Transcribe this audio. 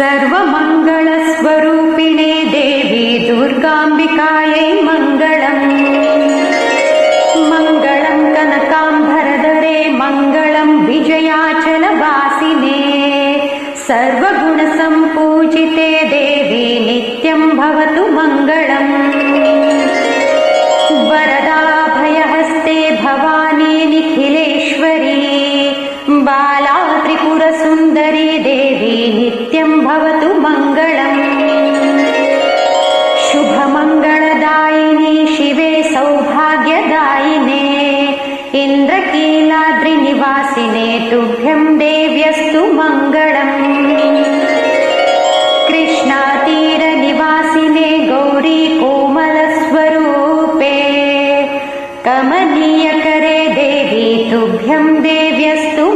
सर्वमङ्गलस्वरूपिणे देवी दुर्गाम्बिकायै मङ्गलम् मङ्गलं कनकाम्बरधरे मङ्गलं विजयाचलवासिने. सर्वगुणसम्पूजिते देवी नित्यं भवतु मङ्गलम् वरदाभयहस्ते भवानी निखिलेश्वरी बाला तुभ्यं देव्यस्तु मङ्गलम्। कृष्णातीरनिवासिने गौरी कोमलस्वरूपे। कमनीयकरे देवी तुभ्यं देव्यस्तु